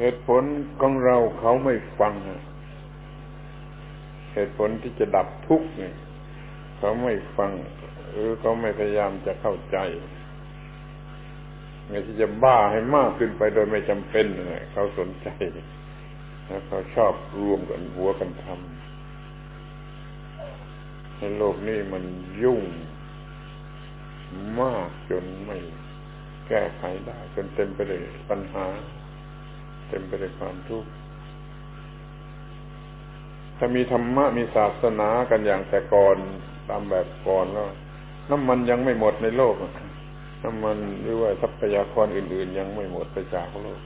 เหตุผลของเราเขาไม่ฟัง เหตุผลที่จะดับทุกข์เนี่ยเขาไม่ฟัง หรือเขาไม่พยายามจะเข้าใจไงที่จะบ้าให้มากขึ้นไปโดยไม่จำเป็นเขาสนใจแล้วเขาชอบรวมกันหัวกันทำในโลกนี้มันยุ่งมากจนไม่แก้ไขได้จนเต็มไปด้วยปัญหา เต็มไปด้วยความทุกข์ถ้ามีธรรมะมีศาสนากันอย่างแต่ก่อนตามแบบก่อนแล้ว น้ำมันยังไม่หมดในโลกน้ำมันหรือว่าทรัพยากรอื่น ๆ ยังไม่หมดไปจากโลก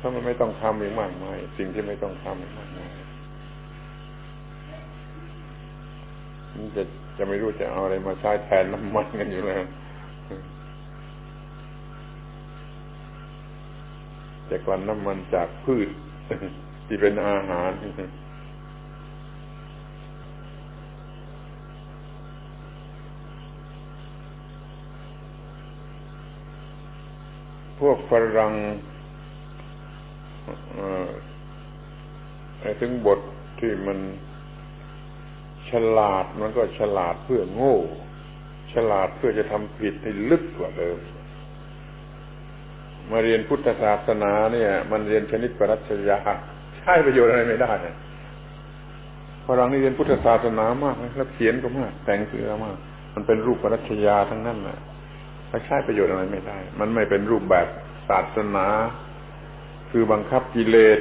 ถ้ามันไม่ต้องทำอีกมากมายสิ่งที่ไม่ต้องทำอีกมากมายนี่จะจะไม่รู้จะเอาอะไรมาใช้แทนน้ำมันกันอยู่แล้ว จะกลั่นน้ำมันจากพืชที่เป็นอาหารพวกฝรั่งถึงบทที่มันฉลาดมันก็ฉลาดเพื่อโง่ ฉลาดเพื่อจะทำผิดให้ลึกกว่าเดิม มาเรียนพุทธศาสนาเนี่ย มันเรียนชนิดปรัชญาใช้ประโยชน์อะไรไม่ได้ฝรั่งนี่เรียนพุทธศาสนามากแล้วเขียนก็มาก แต่งเสือมาก มันเป็นรูปปรัชญาทั้งนั้นแหละใช้ประโยชน์อะไรไม่ได้ มันไม่เป็นรูปแบบศาสนา คือบังคับกิเลส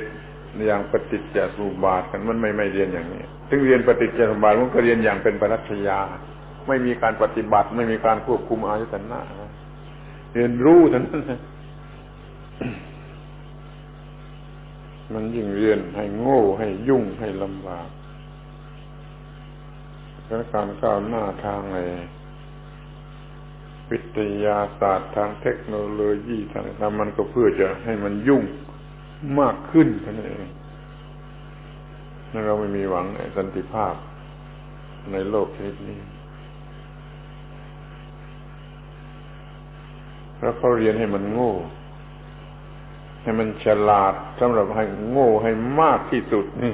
อย่างปฏิจจสมุปบาทกันมันไม่ไม่เรียนอย่างนี้ถึงเรียนปฏิจจสมุปบาทมันก็เรียนอย่างเป็นปรัชญา ไม่มีการปฏิบัติ ไม่มีการควบคุมอายตนะเรียนรู้เท่านั้น มันยิ่งเรียนให้โง่ให้ยุ่งให้ลำบากและการก้าวหน้าทางในวิทยาศาสตร์ทางเทคโนโลยีทางนั้นมันก็เพื่อจะให้มันยุ่งมากขึ้นเท่านั้นเองนั่นเราไม่มีหวังในสันติภาพในโลกชนิดนี้แล้วเขาเรียนให้มันโง่ ให้มันฉลาดสำหรับให้โง่ให้มากที่สุดนี่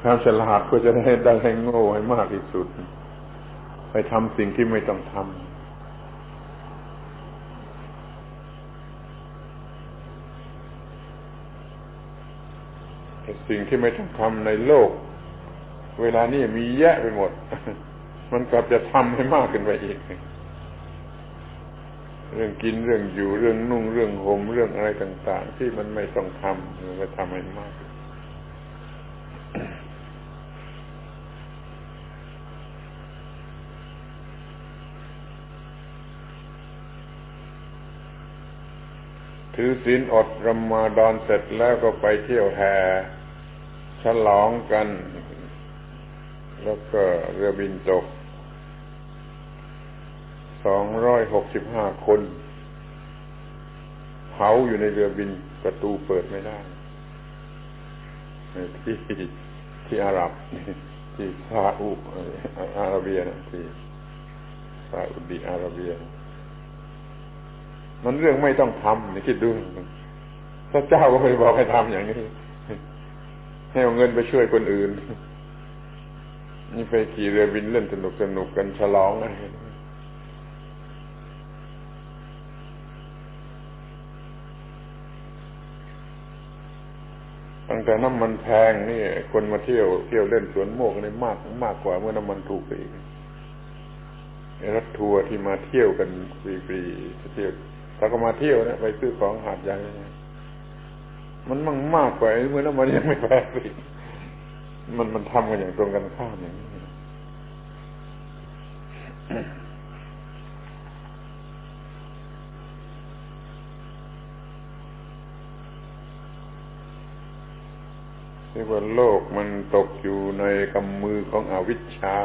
ความฉลาดเพื่อจะได้ได้ให้โง่ให้มากที่สุด ไปทำสิ่งที่ไม่ต้องทำสิ่งที่ไม่ต้องทำในโลก เวลานี้มีแยะไปหมด มันกลับจะทำให้มากขึ้นไปอีก รื่องกินเรื่องอยู่เรื่องนุ่งเรื่องห่มเรื่องอะไรต่าง ๆ ที่มันไม่ต้องทำมันไปทำให้มากถือศีลอดรมาดอนเสร็จแล้วก็ไปเที่ยวแห่ฉลองกัน แล้วก็เรือบินตก องร้อยหกสิบห้าคนเผาอยู่ในเรือบินประตูเปิดไม่ได้ที่ที่อาหรับที่ซาอุอาระเบียนะที่ซาอุดีอาระเบีย มันเรื่องไม่ต้องทำนี่คิดดูพระเจ้าก็ไม่บอกให้ทำอย่างนี้ ให้เอาเงินไปช่วยคนอื่น นี่ไปขี่เรือบินเล่นสนุกสนุกกันฉลองอะไรตั้ง แต่น้ำมันแพงนี่คนมาเที่ยวเที่ยวเล่นสวนโมกนี่มากมากกว่าเมื่อน้ำมันถูกไปอีกรถทัวร์ที่มาเที่ยวกันฟรีๆเที่ยวถ้าก็มาเที่ยวนะไปซื้อของหาดใหญ่มันมั่งมากกว่าเมื่อน้ำมันยังไม่แพงอีกมันมันทำกันอย่างตรงกันข้ามอย่างนี้ ที่ว่าโลกมันตกอยู่ในกำมือของอวิชชา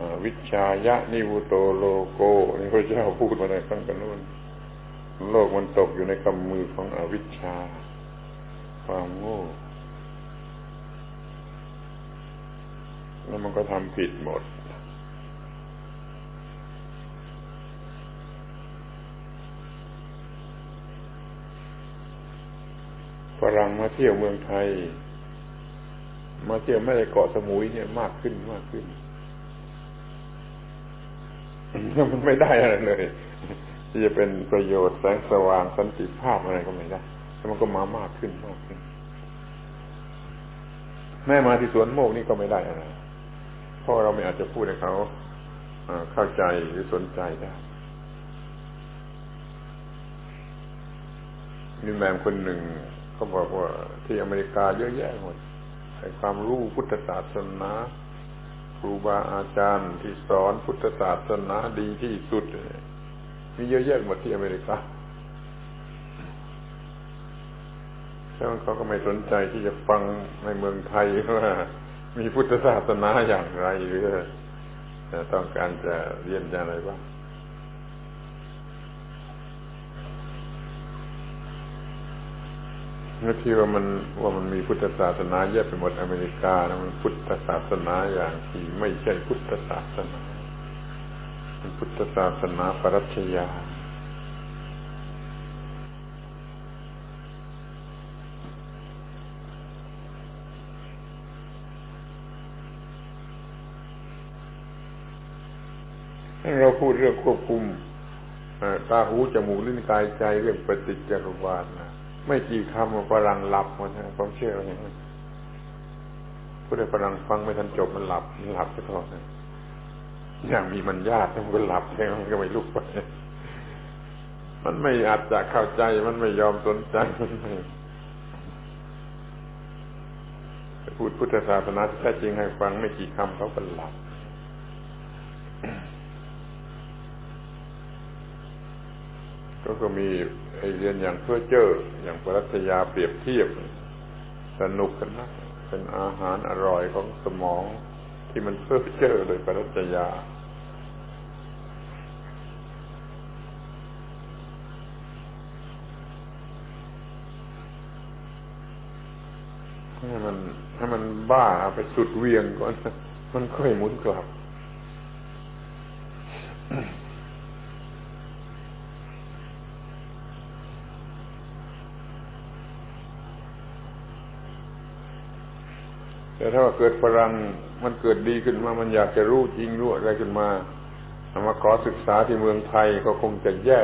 อวิชายะนิวุโตโลโกนี่พระเจ้าพูดมาในขั้งกันนู้นโลกมันตกอยู่ในกำมือของอวิชชา ความโง่แล้วมันก็ทำผิดหมด ฝรั่งมาเที่ยวเมืองไทย มาเที่ยวไม่ได้เกาะสมุยเนี่ยมากขึ้นมากขึ้นมันไม่ได้อะไรเลย ที่จะเป็นประโยชน์แสงสว่างสันติภาพอะไรก็ไม่ได้แต่มันก็มามากขึ้นมากขึ้น แม่มาที่สวนโมกนี่ก็ไม่ได้อะไรเพราะเราไม่อาจจะพูดให้เขาเข้าใจหรือสนใจได้มีแมมคนหนึ่ง เขาบอกว่าที่อเมริกาเยอะแยะหมดแต่ความรู้พุทธศาสนาครูบาอาจารย์ที่สอนพุทธศาสนาดีที่สุดมีเยอะแยะหมดที่อเมริกาแล้วเขาก็ไม่สนใจที่จะฟังในเมืองไทยว่ามีพุทธศาสนาอย่างไรหรือต้องการจะเรียนอะไรบ้าง เมื่อที่ว่ามันว่ามันมีพุทธศาสนาเยอะไปหมดอเมริกานะมันพุทธศาสนาอย่างที่ไม่ใช่พุทธศาสนาเป็นพุทธศาสนาปรัชญาเราพูดเรื่องควบคุมตาหูจมูกลิ้นกายใจเรื่องปฏิจจารวาสนะ ไม่กี่คำฝรั่งหลับหมดนะความเชื่อเราเห็นไหมผู้ใดฝรั่งฟังไม่ทันจบมันหลับมันหลับไปก่อนอย่างมีมันญาติมันก็หลับแค่มันก็ไม่ลุกไปมันไม่อาจจะเข้าใจมันไม่ยอมสนใจมันไม่พูดพุทธศาสนาแท้จริงให้ฟังไม่กี่คำเขาก็หลับก็ก็มี ไอเรียนอย่างเพื่อเจออย่างปรัชญาเปรียบเทียบ สนุกกันนะเป็นอาหารอร่อยของสมองที่มันเพื่อเจอโดยปรัชญาให้มันให้มันบ้าไปสุดเวียงก่อน มันค่อยหมุนกลับ แต่ถ้าว่าเกิดฝรั่งมันเกิดดีขึ้นมา มันอยากจะรู้จริงรู้อะไรขึ้นมาเอามาขอศึกษาที่เมืองไทยก็คงจะแย่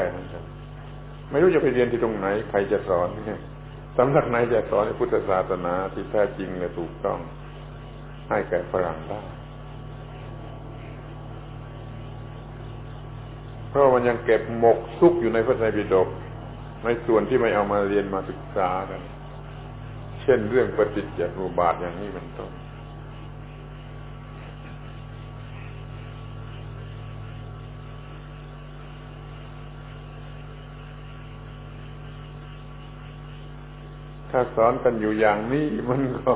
ไม่รู้จะไปเรียนที่ตรงไหน ใครจะสอนสำนักไหนจะสอนพุทธศาสนาที่แท้จริงเนี่ยถูกต้อง ให้แก่ฝรั่งได้เพราะมันยังเก็บหมกซุกอยู่ในพระไตรปิฎกในส่วนที่ไม่เอามาเรียนมาศึกษากัน ช่นเรื่องปฏิจจสมุปบาทอย่างนี้เป็นต้นถ้าสอนกันอยู่อย่างนี้มันก็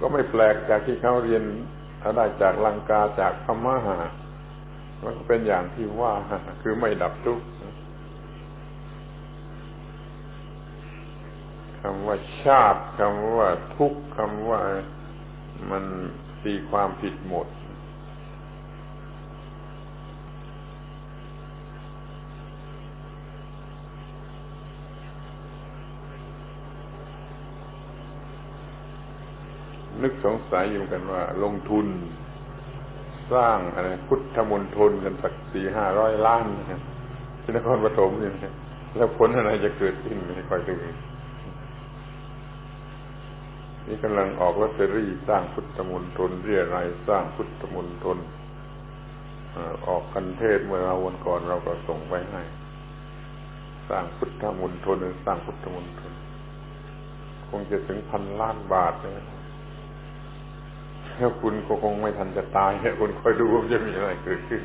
ก็ไม่แปลกจากที่เขาเรียนเอาได้จากลังกาจากพม่ามันก็เป็นอย่างที่ว่า คือไม่ดับทุกข์ คำว่าชาติคำว่าทุกคำว่ามันตีความผิดหมด นึกสงสัยอยู่กันว่า ลงทุน สร้างอะไรพุทธมณฑลกันสักสี่ห้าร้อยล้านนะที่นครปฐมเนี่ยแล้วผลอะไรจะเกิดขึ้นไม่ค่อยดู นี่กำลังออกลอตเตอรี่สร้างพุทธมณฑลเรียรายสร้างพุทธมณฑลออกกันเทศเมื่อเราวันก่อนเราก็ส่งไปให้ สร้างพุทธมณฑลสร้างพุทธมณฑลคงจะถึงพันล้านบาทนะถ้าคุณก็คงไม่ทันจะตายคุณคอยดูว่าจะมีอะไรเกิดขึ้น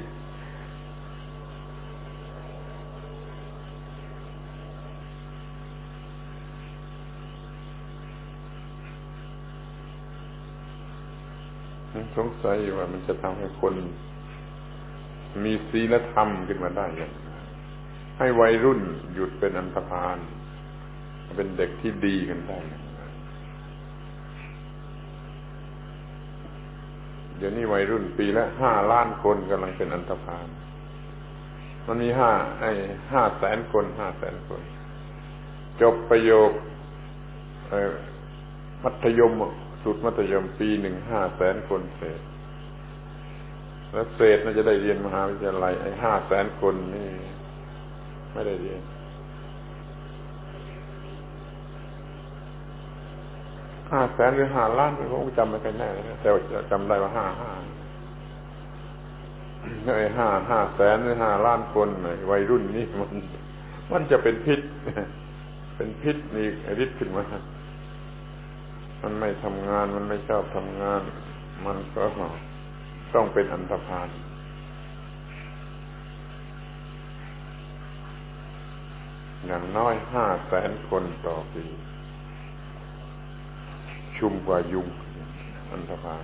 สงสัยว่ามันจะทำให้คนมีศีลธรรมขึ้นมาได้ย่างให้วัยรุ่นหยุดเป็นอันธพาลเป็นเด็กที่ดีกันได้เดี๋ยวนี้วัยรุ่นปีละห้าล้านคนกำลังเป็นอันธพาลมันมีห้าไอ้ห้าแสนคนห้าแสนคน จบประโยคมัธยม สุดมัธยมปีหนึ่งห้าแสนคนเศษ แล้วเศษน่าจะได้เรียนมหาวิทยาลัยไอ้ห้าแสนคนนี่ ไม่ได้เรียนห้าแสนหรือห้าล้านผมจำไม่ค่อยแน่แต่จำได้ว่าห้าห้าไอ้ห้าห้าแสนหรือห้าล้านคนน่ะวัยรุ่นนี่มัน มันจะเป็นพิษ เป็นพิษนี่ฤทธิ์ขึ้นมา มันไม่ทำงาน มันไม่ชอบทำงาน มันก็ต้องเป็นอันธพาลอย่างน้อยห้าแสนคนต่อปี ชุมกว่ายุงอันธพาล